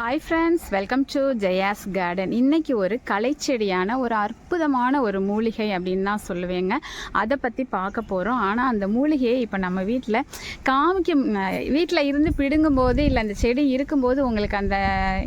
Hi friends welcome to Jaya's garden இன்றைக்கி ஒரு கலைச்செடியான ஒரு அற்புதமான ஒரு மூலிகை அப்படின்னு தான் சொல்லுவேங்க. அதை பற்றி பார்க்க போகிறோம் ஆனால் அந்த மூலிகையை இப்போ நம்ம வீட்டில் காமிக்கும் வீட்டில் இருந்து பிடுங்கும்போது இல்லை அந்த செடி இருக்கும்போது உங்களுக்கு அந்த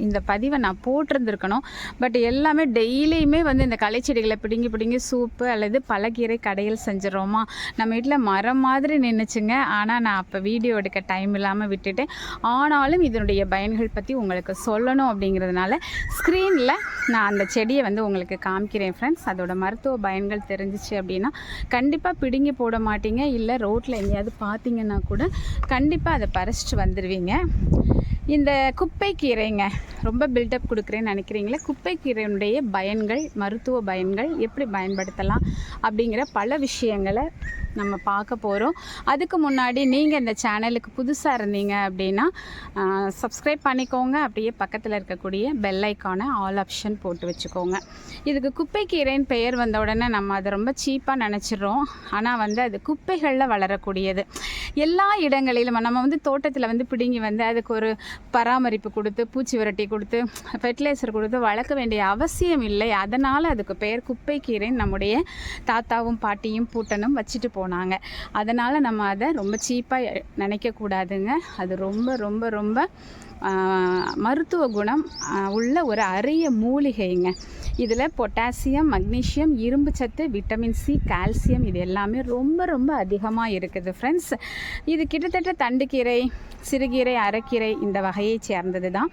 இந்த பதிவை நான் போட்டிருந்துருக்கணும். பட் எல்லாமே டெய்லியுமே வந்து இந்த கலைச்செடிகளை பிடுங்கி பிடுங்கி சூப்பு அல்லது பழக்கீரை கடையில் செஞ்சிடறோமா? நம்ம வீட்டில் மரம் மாதிரி நின்றுச்சுங்க ஆனால் நான் அப்போ வீடியோ எடுக்க டைம் இல்லாமல் விட்டுட்டேன். ஆனாலும் இதனுடைய பயன்கள் பற்றி உங்களுக்கு சொல்லணும் அப்படிங்கிறதுனால ஸ்க்ரீனில் நான் அந்த செடியை வந்து உங்களுக்கு காமிக்கிறேன் ஃப்ரெண்ட்ஸ் அதோட மருத்துவ பயன்கள் தெரிஞ்சிச்சு அப்படின்னா கண்டிப்பாக பிடுங்கி போட மாட்டீங்க. இல்லை ரோட்டில் எங்கேயாவது பார்த்தீங்கன்னா கூட கண்டிப்பாக அதை பறிச்சிட்டு வந்துடுவீங்க இந்த குப்பை கீரைங்க ரொம்ப பில்டப் கொடுக்குறேன்னு நினைக்கிறீங்களே? குப்பை கீரையினுடைய பயன்கள் மருத்துவ பயன்கள் எப்படி பயன்படுத்தலாம் அப்படிங்கிற பல விஷயங்களை நம்ம பார்க்க போகிறோம் அதுக்கு முன்னாடி நீங்கள் இந்த சேனலுக்கு புதுசாக இருந்தீங்க அப்படின்னா சப்ஸ்கிரைப் பண்ணிக்கோங்க. அப்படியே பக்கத்தில் இருக்கக்கூடிய பெல் ஐக்கானை ஆல் ஆப்ஷன் போட்டு வச்சுக்கோங்க. இதுக்கு குப்பைக்கீரைன்னு பெயர் வந்த உடனே நம்ம அதை ரொம்ப சீப்பாக நினச்சிடுறோம். ஆனால் வந்து அது குப்பைகளில் வளரக்கூடியது. எல்லா இடங்களிலும் நம்ம வந்து தோட்டத்தில் வந்து பிடுங்கி வந்து அதுக்கு ஒரு பராமரிப்பு கொடுத்து பூச்சி விரட்டி கொடுத்து ஃபெர்டிலைசர் கொடுத்து வளர்க்க வேண்டிய அவசியம் இல்லை. அதனால் அதுக்கு பெயர் குப்பைக்கீரைன்னு நம்முடைய தாத்தாவும் பாட்டியும் பூட்டனும் வச்சுட்டு போனாங்க. அதனால் நம்ம அதை ரொம்ப சீப்பாக நினைக்கக்கூடாதுங்க. அது ரொம்ப ரொம்ப ரொம்ப மருத்துவ குணம் உள்ள ஒரு அரிய மூலிகைங்க. இதில் பொட்டாசியம் மக்னீஷியம் இரும்பு சத்து விட்டமின் சி கால்சியம் இது எல்லாமே ரொம்ப ரொம்ப அதிகமாக இருக்குது ஃப்ரெண்ட்ஸ் இது கிட்டத்தட்ட தண்டுக்கீரை சிறுகீரை அரைக்கீரை இந்த வகையை சேர்ந்தது தான்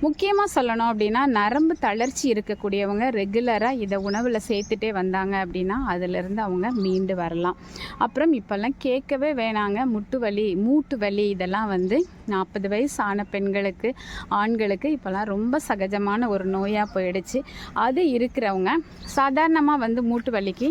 முக்கியமாக சொல்லணும் அப்படின்னா நரம்பு தளர்ச்சி இருக்கக்கூடியவங்க ரெகுலராக இதை உணவில் சேர்த்துட்டே வந்தாங்க அப்படின்னா அதிலிருந்து அவங்க மீண்டு வரலாம். அப்புறம் இப்போல்லாம் கேட்கவே வேணாங்க முட்டு வலி மூட்டு வலி இதெல்லாம் வந்து நாற்பது வயசு ஆன பெண்களுக்கு ஆண்களுக்கு இப்போல்லாம் ரொம்ப சகஜமான ஒரு நோயாக போயிடுச்சு. அது இருக்கிறவங்க சாதாரணமாக வந்து மூட்டு வலிக்கு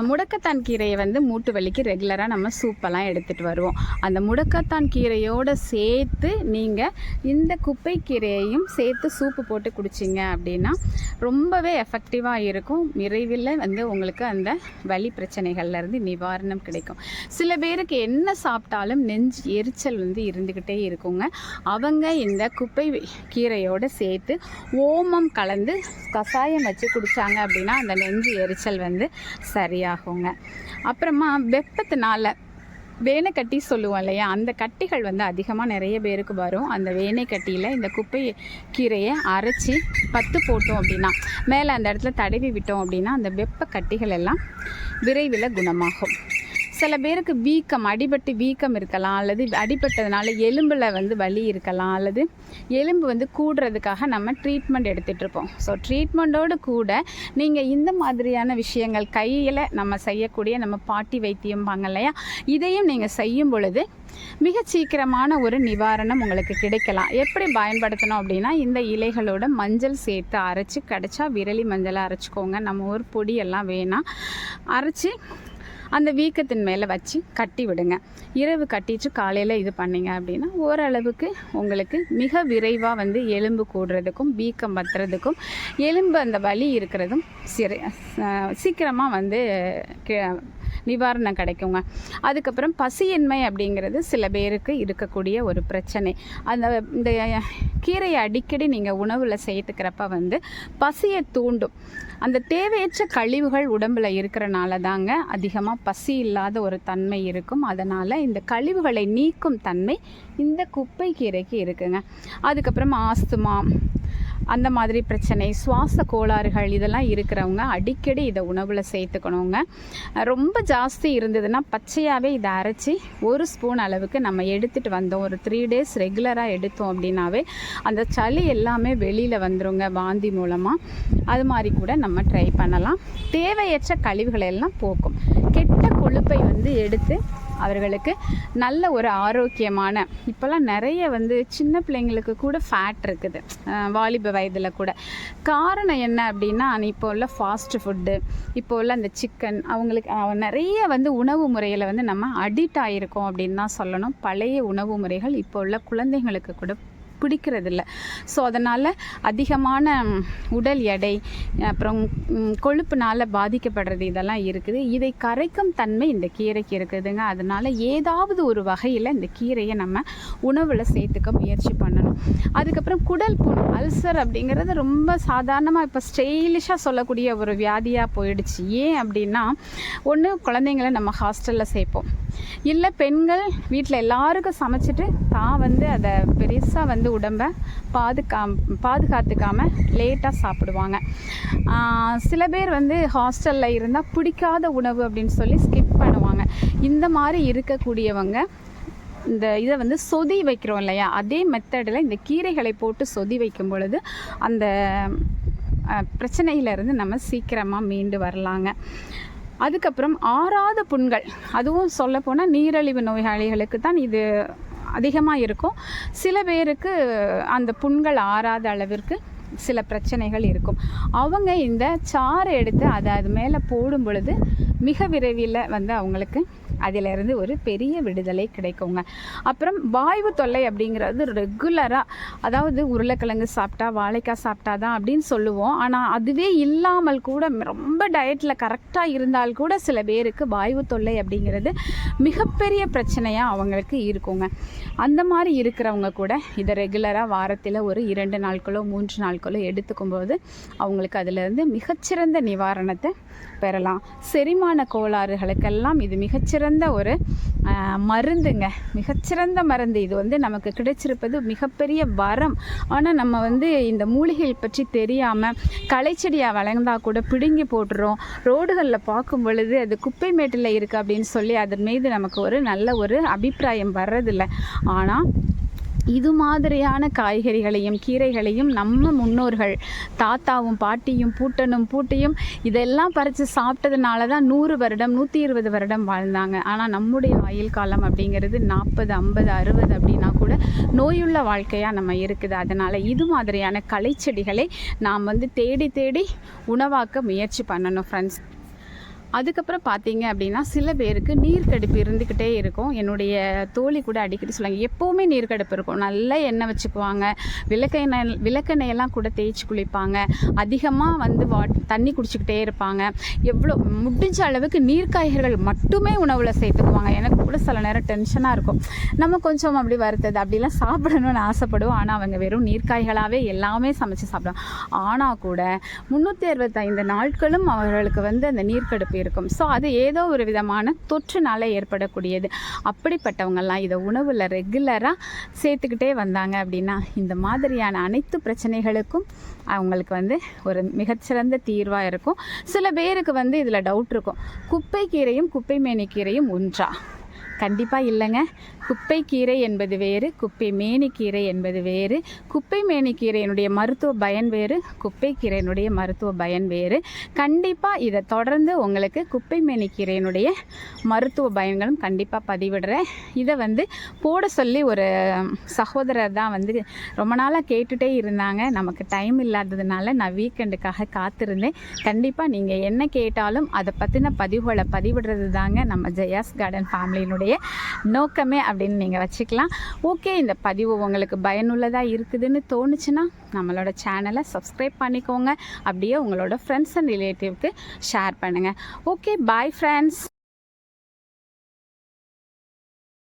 முடக்கத்தான் கீரையை வந்து மூட்டு வலிக்கு ரெகுலராக நம்ம சூப்பெல்லாம் எடுத்துகிட்டு வருவோம். அந்த முடக்கத்தான் கீரையோடு சேர்த்து நீங்கள் இந்த குப்பை கீரையையும் சேர்த்து சூப்பு போட்டு குடிச்சிங்க அப்படின்னா ரொம்பவே எஃபெக்டிவாக இருக்கும். விரைவில் வந்து உங்களுக்கு அந்த வலி பிரச்சனைகள்லேருந்து நிவாரணம் கிடைக்கும். சில பேருக்கு என்ன சாப்பிட்டாலும் நெஞ்சு எரிச்சல் வந்து இருந்துக்கிட்டே இருக்குங்க. அவங்க இந்த குப்பை கீரையோடு சேர்த்து ஓமம் கலந்து கஷாயம் வச்சு குடித்தாங்க அப்படின்னா அந்த நெஞ்சு எரிச்சல் வந்து சரி சரியாகுங்க அப்புறமா வெப்பத்தினால வேனைக்கட்டி சொல்லுவோம் இல்லையா? அந்த கட்டிகள் வந்து அதிகமாக நிறைய பேருக்கு வரும். அந்த வேனை கட்டியில் இந்த குப்பை கீரையை அரைச்சி பத்து போட்டோம் அப்படின்னா மேலே அந்த இடத்துல தடவி விட்டோம் அப்படின்னா அந்த வெப்ப கட்டிகள் எல்லாம் விரைவில் குணமாகும். சில பேருக்கு வீக்கம் அடிபட்டு வீக்கம் இருக்கலாம் அல்லது அடிபட்டதுனால எலும்பில் வந்து வலி இருக்கலாம் அல்லது எலும்பு வந்து கூடுறதுக்காக நம்ம ட்ரீட்மெண்ட் எடுத்துகிட்ருப்போம் ஸோ ட்ரீட்மெண்ட்டோடு கூட நீங்கள் இந்த மாதிரியான விஷயங்கள் கையில் நம்ம செய்யக்கூடிய நம்ம பாட்டி வைத்தியம்பாங்க இல்லையா? இதையும் நீங்கள் செய்யும் பொழுது மிக சீக்கிரமான ஒரு நிவாரணம் உங்களுக்கு கிடைக்கலாம். எப்படி பயன்படுத்தணும் அப்படின்னா இந்த இலைகளோட மஞ்சள் சேர்த்து அரைச்சி கிடச்சா விரலி மஞ்சளை அரைச்சிக்கோங்க. நம்ம ஒரு பொடியெல்லாம் வேணாம் அரைச்சி அந்த வீக்கத்தின் மேலே வச்சு கட்டி விடுங்க. இரவு கட்டிட்டு காலையில் இது பண்ணீங்க அப்படின்னா ஓரளவுக்கு உங்களுக்கு மிக விரைவாக வந்து எலும்பு கூடுறதுக்கும் வீக்கம் பத்துறதுக்கும் எலும்பு அந்த வலி இருக்கிறதும் சிறை சீக்கிரமாக வந்து கி- நிவாரணம் கிடைக்குங்க. அதுக்கப்புறம் பசியின்மை அப்படிங்கிறது சில பேருக்கு இருக்கக்கூடிய ஒரு பிரச்சனை. அந்த இந்த கீரையை அடிக்கடி நீங்கள் உணவில் சேர்த்துக்கிறப்ப வந்து பசியை தூண்டும். அந்த தேவையற்ற கழிவுகள் உடம்பில் இருக்கிறனால தாங்க அதிகமாக பசி இல்லாத ஒரு தன்மை இருக்கும். அதனால் இந்த கழிவுகளை நீக்கும் தன்மை இந்த குப்பை கீரைக்கு இருக்குங்க. அதுக்கப்புறம் ஆஸ்துமா அந்த மாதிரி பிரச்சனை சுவாச கோளாறுகள் இதெல்லாம் இருக்கிறவங்க அடிக்கடி இதை உணவில் சேர்த்துக்கணுங்க. ரொம்ப ஜாஸ்தி இருந்ததுன்னா பச்சையாகவே இதை அரைச்சி ஒரு ஸ்பூன் அளவுக்கு நம்ம எடுத்துகிட்டு வந்தோம். ஒரு த்ரீ டேஸ் ரெகுலராக எடுத்தோம் அப்படின்னாவே அந்த சளி எல்லாமே வெளியில் வந்துருங்க வாந்தி மூலமாக அது மாதிரி கூட நம்ம ட்ரை பண்ணலாம். தேவையற்ற கழிவுகளை எல்லாம் போக்கும். கெட்ட கொழுப்பை வந்து எடுத்து அவர்களுக்கு நல்ல ஒரு ஆரோக்கியமான இப்போல்லாம் நிறைய வந்து சின்ன பிள்ளைங்களுக்கு கூட ஃபேட் இருக்குது. வாலிப வயதில் கூட. காரணம் என்ன அப்படின்னா இப்போ உள்ள ஃபாஸ்ட் ஃபுட்டு இப்போ உள்ள அந்த சிக்கன் அவங்களுக்கு நிறைய வந்து உணவு முறையில் வந்து நம்ம அடிக்ட் ஆகிருக்கோம் அப்படின்னு தான் சொல்லணும். பழைய உணவு முறைகள் இப்போ உள்ள குழந்தைங்களுக்கு கூட பிடிக்கிறதில்ல. ஸோ அதனால் அதிகமான உடல் எடை அப்புறம் கொழுப்புனால் பாதிக்கப்படுறது இதெல்லாம் இருக்குது. இதை கரைக்கும் தன்மை இந்த கீரைக்கு இருக்குதுங்க. அதனால் ஏதாவது ஒரு வகையில் இந்த கீரையை நம்ம உணவில் சேர்த்துக்க முயற்சி பண்ணணும். அதுக்கப்புறம் குடல் புண் அல்சர் அப்படிங்கிறது ரொம்ப சாதாரணமாக இப்போ ஸ்டைலிஷாக சொல்லக்கூடிய ஒரு வியாதியாக போயிடுச்சு. ஏன் அப்படின்னா ஒன்று குழந்தைங்கள நம்ம ஹாஸ்டலில் சேர்ப்போம் இல்லை பெண்கள் வீட்டில் எல்லாருக்கும் சமைச்சிட்டு தான் வந்து அதை பெருசாக வந்து உடம்பை பாதுகா பாதுகாத்துக்காம லேட்டாக சாப்பிடுவாங்க. சில பேர் வந்து ஹாஸ்டலில் இருந்தால் பிடிக்காத உணவு அப்படின்னு சொல்லி ஸ்கிப் பண்ணுவாங்க. இந்த மாதிரி இருக்கக்கூடியவங்க இந்த இதை வந்து சொதி வைக்கிறோம் இல்லையா? அதே மெத்தடில் இந்த கீரைகளை போட்டு சொதி வைக்கும் பொழுது அந்த பிரச்சனையிலேருந்து நம்ம சீக்கிரமாக மீண்டு வரலாங்க. அதுக்கப்புறம் ஆறாத புண்கள் அதுவும் சொல்லப்போனால் நீரழிவு நோயாளிகளுக்கு தான் இது அதிகமாக இருக்கும். சில பேருக்கு அந்த புண்கள் ஆறாத அளவிற்கு சில பிரச்சனைகள் இருக்கும். அவங்க இந்த சாறை எடுத்து அதை அது மேலே போடும் பொழுது மிக விரைவில் வந்து அவங்களுக்கு அதிலிருந்து ஒரு பெரிய விடுதலை கிடைக்குங்க. அப்புறம் வாய்வு தொல்லை அப்படிங்கிறது ரெகுலராக அதாவது உருளைக்கிழங்கு சாப்பிட்டா வாழைக்காய் சாப்பிட்டா தான் அப்படின்னு சொல்லுவோம். ஆனால் அதுவே இல்லாமல் கூட ரொம்ப டயட்டில் கரெக்டாக இருந்தால் கூட சில பேருக்கு வாய்வு தொல்லை அப்படிங்கிறது மிகப்பெரிய பிரச்சனையாக அவங்களுக்கு இருக்குங்க. அந்த மாதிரி இருக்கிறவங்க கூட இதை ரெகுலராக வாரத்தில் ஒரு இரண்டு நாட்களோ மூன்று நாட்களோ எடுத்துக்கும்போது அவங்களுக்கு அதிலிருந்து மிகச்சிறந்த நிவாரணத்தை பெறலாம். செரிமான கோளாறுகளுக்கெல்லாம் இது மிகச்சிறந்த ஒரு மருந்துங்க. மிகச்சிறந்த மருந்து. இது வந்து நமக்கு கிடைச்சிருப்பது மிகப்பெரிய வரம். ஆனால் நம்ம வந்து இந்த மூலிகைகள் பற்றி தெரியாமல் களைச்செடியாக வளர்ந்தா கூட பிடுங்கி போட்டுரும் ரோடுகளில் பார்க்கும் பொழுது அது குப்பை மேட்டில் இருக்குது அப்படின்னு சொல்லி அதன் மீது நமக்கு ஒரு நல்ல ஒரு அபிப்பிராயம் வர்றதில்லை. ஆனால் இது மாதிரியான காய்கறிகளையும் கீரைகளையும் நம்ம முன்னோர்கள் தாத்தாவும் பாட்டியும் பூட்டனும் பூட்டியும் இதெல்லாம் பறித்து சாப்பிட்டதுனால தான் நூறு வருடம் நூற்றி இருபது வருடம் வாழ்ந்தாங்க. ஆனால் நம்முடைய ஆயுள் காலம் அப்படிங்கிறது நாற்பது ஐம்பது அறுபது அப்படின்னா கூட நோயுள்ள வாழ்க்கையாக நம்ம இருக்குது. அதனால் இது மாதிரியான கலைச்செடிகளை நாம் வந்து தேடி தேடி உணவாக்க முயற்சி பண்ணணும் ஃப்ரெண்ட்ஸ் அதுக்கப்புறம் பார்த்தீங்க அப்படின்னா சில பேருக்கு நீர்க்கடுப்பு இருந்துக்கிட்டே இருக்கும். என்னுடைய தோழி கூட அடிக்கடி சொல்லுவாங்க எப்போவுமே நீர்க்கடுப்பு இருக்கும். நல்ல எண்ணெய் வச்சுக்குவாங்க. விளக்கெண்ணெய் விளக்கெண்ணெயெல்லாம் கூட தேய்ச்சி குளிப்பாங்க. அதிகமாக வந்து வாட் தண்ணி குடிச்சிக்கிட்டே இருப்பாங்க. எவ்வளோ முடிஞ்ச அளவுக்கு நீர்க்காய்கறிகள் மட்டுமே உணவில் சேர்த்துக்குவாங்க. எனக்கு கூட சில நேரம் டென்ஷனாக இருக்கும். நம்ம கொஞ்சம் அப்படி வருத்தது அப்படிலாம் சாப்பிடணும்னு ஆசைப்படுவோம். ஆனால் அவங்க வெறும் நீர்க்காய்களாகவே எல்லாமே சமைச்சு சாப்பிடுவாங்க. ஆனால் கூட முந்நூற்றி அறுபத்தைந்து நாட்களும் அவர்களுக்கு வந்து அந்த நீர்க்கடுப்பு இருக்கும். ஸோ அது ஏதோ ஒரு விதமான தொற்றுனால ஏற்படக்கூடியது. அப்படிப்பட்டவங்கெல்லாம் இதை உணவில் ரெகுலராக சேர்த்துக்கிட்டே வந்தாங்க அப்படின்னா இந்த மாதிரியான அனைத்து பிரச்சனைகளுக்கும் அவங்களுக்கு வந்து ஒரு மிகச்சிறந்த தீர்வாக இருக்கும். சில பேருக்கு வந்து இதில் டவுட் இருக்கும். குப்பைக்கீரையும் குப்பை கீரையும் ஒன்றா? கண்டிப்பாக இல்லைங்க. குப்பை கீரை என்பது வேறு குப்பை மேனிக்கீரை என்பது வேறு. குப்பை மேனிக்கீரையினுடைய மருத்துவ பயன் வேறு குப்பை கீரையினுடைய மருத்துவ பயன் வேறு. கண்டிப்பாக இதை தொடர்ந்து உங்களுக்கு குப்பை மேனிக்கீரையினுடைய மருத்துவ பயன்களும் கண்டிப்பாக பதிவிடுறேன். இதை வந்து போட சொல்லி ஒரு சகோதரர் தான் வந்து ரொம்ப நாளாக கேட்டுகிட்டே இருந்தாங்க. நமக்கு டைம் இல்லாததுனால நான் வீக்கெண்டுக்காக காத்திருந்தேன். கண்டிப்பாக நீங்கள் என்ன கேட்டாலும் அதை பற்றின பதிவுகளை பதிவிடுறது தாங்க நம்ம ஜெயாஸ் கார்டன் ஃபேமிலியினுடைய நோக்கமே அப்படின்னு நீங்கள் வச்சுக்கலாம். ஓகே இந்த பதிவு உங்களுக்கு பயனுள்ளதாக இருக்குதுன்னு தோணுச்சுன்னா நம்மளோட சேனலை சப்ஸ்கிரைப் பண்ணிக்கோங்க. அப்படியே உங்களோட ஃப்ரெண்ட்ஸ் அண்ட் ரிலேட்டிவ்க்கு ஷேர் பண்ணுங்கள் ஓகே பாய் ஃப்ரெண்ட்ஸ்